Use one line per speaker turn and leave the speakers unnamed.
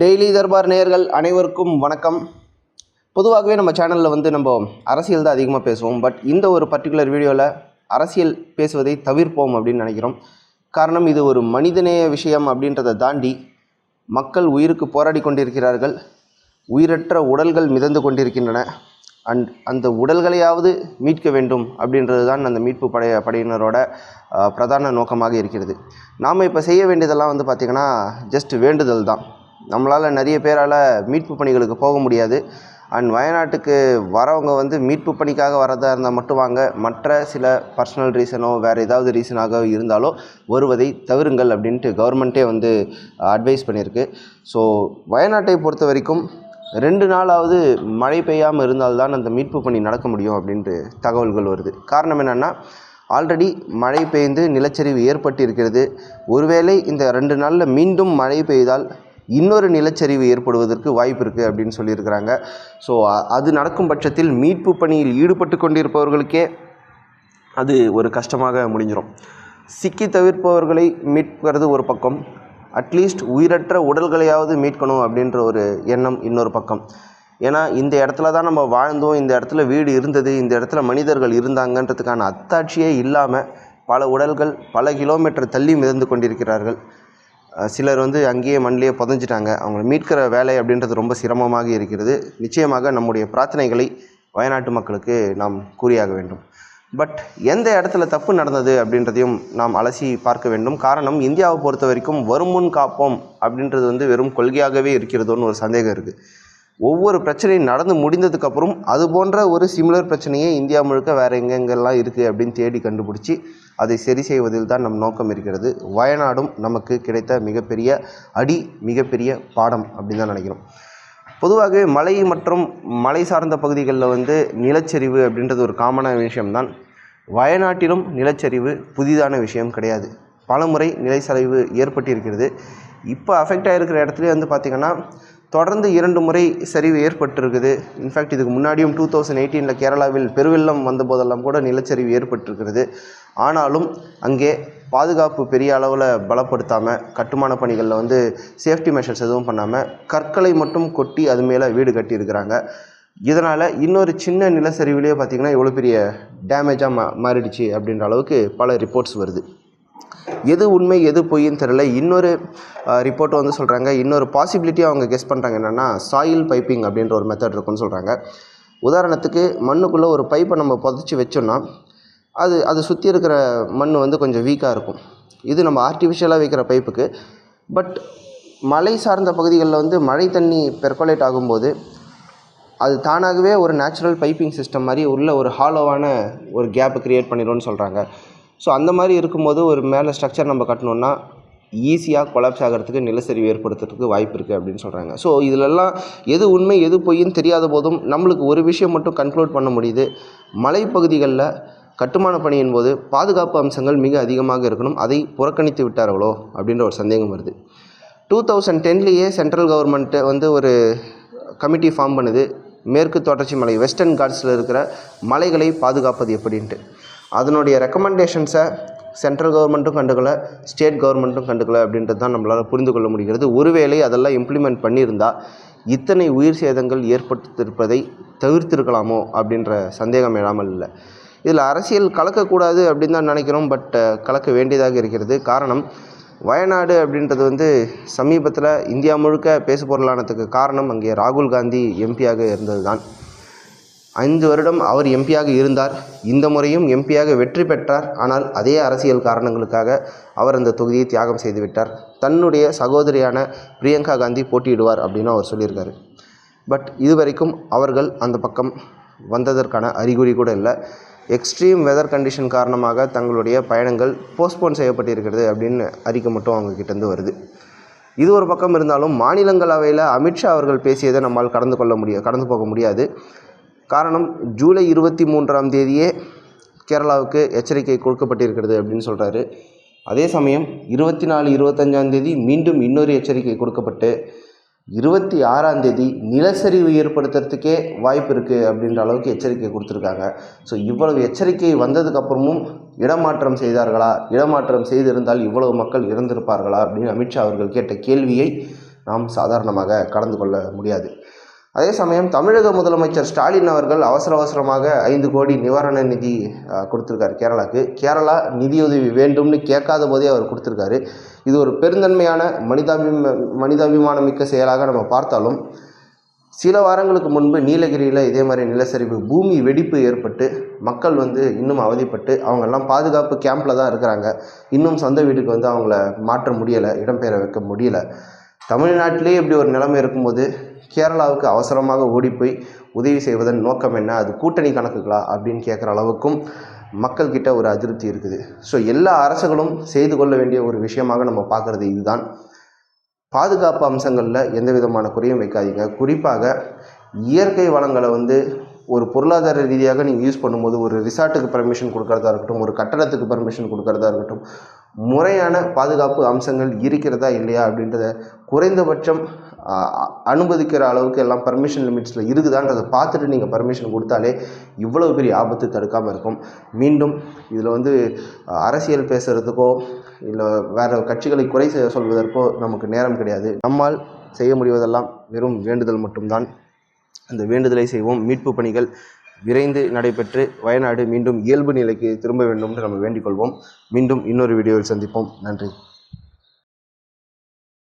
Daily Darbar நேயர்கள் அனைவருக்கும் வணக்கம். பொதுவாகவே நம்ம சேனலில் வந்து நம்ம அரசியல் தான் அதிகமாக பேசுவோம். பட் இந்த ஒரு பர்டிகுலர் வீடியோவில் அரசியல் பேசுவதை தவிர்ப்போம் அப்படின்னு நினைக்கிறோம். காரணம் இது ஒரு மனிதநேய விஷயம் அப்படின்றத தாண்டி மக்கள் உயிருக்கு போராடி கொண்டிருக்கிறார்கள். உயிரற்ற உடல்கள் மிதந்து கொண்டிருக்கின்றன. அண்ட் அந்த உடல்களையாவது மீட்க வேண்டும் அப்படின்றது தான் அந்த மீட்பு படைய படையினரோட பிரதான நோக்கமாக இருக்கிறது. நாம் இப்போ செய்ய வேண்டியதெல்லாம் வந்து பார்த்திங்கன்னா ஜஸ்ட் வேண்டுதல் தான். நம்மளால் நிறைய பேரால் மீட்பு பணிகளுக்கு போக முடியாது. அண்ட் வயநாட்டுக்கு வரவங்க வந்து மீட்பு பணிக்காக வரதாக இருந்தால் மட்டும் வாங்க. மற்ற சில பர்சனல் ரீசனோ வேறு ஏதாவது ரீசனாக இருந்தாலோ வருவதை தவிருங்கள் அப்படின்ட்டு கவர்மெண்ட்டே வந்து அட்வைஸ் பண்ணியிருக்கு. ஸோ வயநாட்டை பொறுத்த வரைக்கும் ரெண்டு நாளாவது மழை பெய்யாமல் இருந்தால்தான் அந்த மீட்பு பணி நடக்க முடியும் அப்படின்ட்டு தகவல்கள் வருது. காரணம் என்னென்னா ஆல்ரெடி மழை பெய்ந்து நிலச்சரிவு ஏற்பட்டு இருக்கிறது ஒருவேளை இந்த ரெண்டு நாளில் மீண்டும் மழை பெய்தால் இன்னொரு நிலச்சரிவு ஏற்படுவதற்கு வாய்ப்பு இருக்குது அப்படின்னு சொல்லியிருக்கிறாங்க. ஸோ அது நடக்கும் பட்சத்தில் மீட்பு பணியில் ஈடுபட்டு கொண்டிருப்பவர்களுக்கே அது ஒரு கஷ்டமாக முடிஞ்சிடும் சிக்கி தவிர்ப்பவர்களை மீட்கிறது ஒரு பக்கம். அட்லீஸ்ட் உயிரற்ற உடல்களையாவது மீட்கணும் அப்படின்ற ஒரு எண்ணம் இன்னொரு பக்கம். ஏன்னா இந்த இடத்துல தான் நம்ம வாழ்ந்தோம் இந்த இடத்துல வீடு இருந்தது இந்த இடத்துல மனிதர்கள் இருந்தாங்கன்றதுக்கான அத்தாட்சியே இல்லாமல் பல உடல்கள் பல கிலோமீட்டர் தள்ளி மிதந்து கொண்டிருக்கிறார்கள். சிலர் வந்து அங்கேயே மண்ணிலேயே புதஞ்சிட்டாங்க. அவங்கள மீட்கிற வேலை அப்படின்றது ரொம்ப சிரமமாக இருக்கிறது. நிச்சயமாக நம்முடைய பிரார்த்தனைகளை வயநாட்டு மக்களுக்கு நாம் கூறியாக வேண்டும். பட் எந்த இடத்துல தப்பு நடந்தது அப்படின்றதையும் நாம் அலசி பார்க்க வேண்டும். காரணம் இந்தியாவை பொறுத்த வரைக்கும் வருமுன் காப்போம் அப்படின்றது வந்து வெறும் கொள்கையாகவே இருக்கிறதோன்னு ஒரு சந்தேகம் இருக்குது ஒவ்வொரு பிரச்சனையும் நடந்து முடிந்ததுக்கப்புறம் அது போன்ற ஒரு சிமிலர் பிரச்சனையே இந்தியா முழுக்க வேறு எங்கெங்கெல்லாம் இருக்குது அப்படின்னு தேடி கண்டுபிடிச்சி அதை சரி செய்வதில் தான் நம் நோக்கம் இருக்கிறது. வயநாடும் நமக்கு கிடைத்த மிகப்பெரிய அடி மிகப்பெரிய பாடம் அப்படின்னு தான் நினைக்கிறோம். பொதுவாகவே மலை மற்றும் மலை சார்ந்த பகுதிகளில் வந்து நிலச்சரிவு அப்படின்றது ஒரு காமனான விஷயம்தான். வயநாட்டிலும் நிலச்சரிவு புதிதான விஷயம் கிடையாது. பலமுறை நிலச்சரிவு ஏற்பட்டிருக்கிறது. இப்போ அஃபெக்ட் ஆகிருக்கிற இடத்துலேயே வந்து பார்த்திங்கன்னா தொடர்ந்து இரண்டு முறை சரிவு ஏற்பட்டிருக்குது. இன்ஃபேக்ட் இதுக்கு முன்னாடியும் டூ தௌசண்ட் எயிட்டீனில் கேரளாவில் பெருவெள்ளம் வந்த போதெல்லாம் கூட நிலச்சரிவு ஏற்பட்டிருக்கிறது. ஆனாலும் அங்கே பாதுகாப்பு பெரிய அளவில் பலப்படுத்தாமல் கட்டுமான பணிகளில் வந்து சேஃப்டி மெஷர்ஸ் எதுவும் பண்ணாமல் கற்களை மட்டும் கொட்டி அது மேலே வீடு கட்டியிருக்கிறாங்க. இதனால் இன்னொரு சின்ன நிலச்சரிவுலேயே பார்த்திங்கன்னா இவ்வளோ பெரிய டேமேஜாக மா மாறிடுச்சு அப்படின்ற அளவுக்கு பல ரிப்போர்ட்ஸ் வருது. எது உண்மை எது பொய்ன்னு தெரியல. இன்னொரு ரிப்போர்ட் வந்து சொல்கிறாங்க இன்னொரு பாசிபிலிட்டி அவங்க கெஸ் பண்ணுறாங்க என்னென்னா சாயில் பைப்பிங் அப்படின்ற ஒரு மெத்தட் இருக்குன்னு சொல்கிறாங்க உதாரணத்துக்கு மண்ணுக்குள்ளே ஒரு பைப்பை நம்ம புதைச்சி வச்சோம்னா அது அது சுற்றி இருக்கிற மண் வந்து கொஞ்சம் வீக்காக இருக்கும். இது நம்ம ஆர்டிஃபிஷியலாக வைக்கிற பைப்புக்கு பட் மலை சார்ந்த பகுதிகளில் வந்து மழை தண்ணி பெர்கொலேட் ஆகும்போது அது தானாகவே ஒரு நேச்சுரல் பைப்பிங் சிஸ்டம் மாதிரி உள்ள ஒரு ஹாலோவான ஒரு கேப்பை க்ரியேட் பண்ணிடும்னு சொல்கிறாங்க ஸோ அந்த மாதிரி இருக்கும்போது ஒரு மேலே ஸ்ட்ரக்சர் நம்ம கட்டணுன்னா ஈஸியாக கொலாப்ஸ் ஆகிறதுக்கு நிலச்சரிவு ஏற்படுத்துறதுக்கு வாய்ப்பு இருக்குது அப்படின்னு சொல்கிறாங்க ஸோ இதிலெல்லாம் எது உண்மை எது பொய்ன்னு தெரியாத போதும் நம்மளுக்கு ஒரு விஷயம் மட்டும் கன்க்ளூட் பண்ண முடியுது. மலைப்பகுதிகளில் கட்டுமான பணியின் போது பாதுகாப்பு அம்சங்கள் மிக அதிகமாக இருக்கணும். அதை புறக்கணித்து விட்டார்களோ அப்படின்ற ஒரு சந்தேகம் வருது. டூ தௌசண்ட் டென்லேயே சென்ட்ரல் கவர்மெண்ட்டு வந்து ஒரு கமிட்டி ஃபார்ம் பண்ணுது. மேற்கு தொடர்ச்சி மலை வெஸ்டர்ன் காட்ஸில் இருக்கிற மலைகளை பாதுகாப்பது எப்படின்ட்டு. அதனுடைய ரெக்கமெண்டேஷன்ஸை சென்ட்ரல் கவர்மெண்ட்டும் கண்டுக்கலை ஸ்டேட் கவர்மெண்ட்டும் கண்டுக்கல அப்படின்றது தான் நம்மளால் புரிந்து கொள்ள முடிகிறது. ஒருவேளை அதெல்லாம் இம்ப்ளிமெண்ட் பண்ணியிருந்தால் இத்தனை உயிர் சேதங்கள் ஏற்பட்டிருப்பதை தவிர்த்திருக்கலாமோ அப்படின்ற சந்தேகம் இல்லாமல் இல்லை. இதில் அரசியல் கலக்கக்கூடாது அப்படின்னு தான் நினைக்கிறோம் பட் கலக்க வேண்டியதாக இருக்கிறது. காரணம் வயநாடு அப்படின்றது வந்து சமீபத்தில் இந்தியா முழுக்க பேசு பொருளானதுக்கு காரணம் அங்கே ராகுல் காந்தி எம்பியாக இருந்தது தான் ஐந்து வருடம் அவர் எம்பியாக இருந்தார். இந்த முறையும் எம்பியாக வெற்றி பெற்றார். ஆனால் அதே அரசியல் காரணங்களுக்காக அவர் அந்த தொகுதியை தியாகம் செய்துவிட்டார் தன்னுடைய சகோதரியான பிரியங்கா காந்தி போட்டியிடுவார் அப்படின்னு அவர் சொல்லியிருக்காரு. பட் இதுவரைக்கும் அவர்கள் அந்த பக்கம் வந்ததற்கான அறிகுறி கூட இல்லை. எக்ஸ்ட்ரீம் வெதர் கண்டிஷன் காரணமாக தங்களுடைய பயணங்கள் போஸ்ட்போன் செய்யப்பட்டிருக்கிறது அப்படின்னு அறிக்கை மட்டும் அவங்க கிட்டேருந்து வருது. இது ஒரு பக்கம் இருந்தாலும் மாநிலங்களவையில் அமித்ஷா அவர்கள் பேசியதை நம்மால் கடந்து கொள்ள முடியாது கடந்து போக முடியாது. காரணம் ஜூலை இருபத்தி மூன்றாம் தேதியே கேரளாவுக்கு எச்சரிக்கை கொடுக்கப்பட்டிருக்கிறது அப்படின்னு சொல்கிறாரு அதே சமயம் இருபத்தி நாலு இருபத்தஞ்சாம் தேதி மீண்டும் இன்னொரு எச்சரிக்கை கொடுக்கப்பட்டு இருபத்தி ஆறாம் தேதி நிலச்சரிவு ஏற்படுத்துறதுக்கே வாய்ப்பு இருக்குது அப்படின்ற அளவுக்கு எச்சரிக்கை கொடுத்துருக்காங்க. ஸோ இவ்வளவு எச்சரிக்கை வந்ததுக்கப்புறமும் இடமாற்றம் செய்தார்களா? இடமாற்றம் செய்திருந்தால் இவ்வளவு மக்கள் இறந்திருப்பார்களா? அப்படின்னு அமித்ஷா அவர்கள் கேட்ட கேள்வியை நாம் சாதாரணமாக கடந்து கொள்ள முடியாது. அதே சமயம் தமிழக முதலமைச்சர் ஸ்டாலின் அவர்கள் அவசர அவசரமாக ஐந்து கோடி நிவாரண நிதி கொடுத்துருக்காரு கேரளாவுக்கு கேரளாக்கு. கேரளா நிதியுதவி வேண்டும்னு கேட்காத போதே அவர் கொடுத்துருக்காரு. இது ஒரு பெருந்தன்மையான மனிதாபிம மிக்க செயலாக நம்ம பார்த்தாலும் சில வாரங்களுக்கு முன்பு நீலகிரியில் இதே மாதிரி நிலச்சரிவு பூமி வெடிப்பு ஏற்பட்டு மக்கள் வந்து இன்னும் அவதிப்பட்டு அவங்கெல்லாம் பாதுகாப்பு கேம்பில் தான் இருக்கிறாங்க. இன்னும் சொந்த வீட்டுக்கு வந்து அவங்கள மாற்ற முடியலை இடம்பெயர வைக்க முடியல. தமிழ்நாட்டிலே இப்படி ஒரு நிலைமை இருக்கும்போது கேரளாவுக்கு அவசரமாக ஓடிப்போய் உதவி செய்வதன் நோக்கம் என்ன? அது கூட்டணி கணக்குகளா? அப்படின்னு கேட்குற அளவுக்கும் மக்கள்கிட்ட ஒரு அதிருப்தி இருக்குது. ஸோ எல்லா அரசுகளும் செய்து கொள்ள வேண்டிய ஒரு விஷயமாக நம்ம பார்க்குறது இதுதான். பாதுகாப்பு அம்சங்களில் எந்த விதமான குறையும் வைக்காதீங்க. குறிப்பாக இயற்கை வளங்களை வந்து ஒரு பொருளாதார ரீதியாக நீங்கள் யூஸ் பண்ணும்போது ஒரு ரிசார்ட்டுக்கு பர்மிஷன் கொடுக்கறதா இருக்கட்டும் ஒரு கட்டடத்துக்கு பர்மிஷன் கொடுக்கறதா இருக்கட்டும் முறையான பாதுகாப்பு அம்சங்கள் இருக்கிறதா இல்லையா அப்படின்றத குறைந்தபட்சம் அனுமதிக்கிற அளவுக்கு எல்லாம் பர்மிஷன் லிமிட்ஸில் இருக்குதான்றதை பார்த்துட்டு நீங்கள் பர்மிஷன் கொடுத்தாலே இவ்வளவு பெரிய ஆபத்து தடுக்காமல் இருக்கும். மீண்டும் இதில் வந்து அரசியல் பேசுகிறதுக்கோ இல்லை வேறு கட்சிகளை குறை செய்ய சொல்வதற்கோ நமக்கு நேரம் கிடையாது. நம்மால் செய்ய முடிவதெல்லாம் வெறும் வேண்டுதல் மட்டும்தான். அந்த வேண்டுதலை செய்வோம். மீட்பு பணிகள் விரைந்து நடைபெற்று வயநாடு மீண்டும் இயல்பு நிலைக்கு திரும்ப வேண்டும் என்று நம்ம வேண்டிக் கொள்வோம். மீண்டும் இன்னொரு வீடியோவில் சந்திப்போம். நன்றி.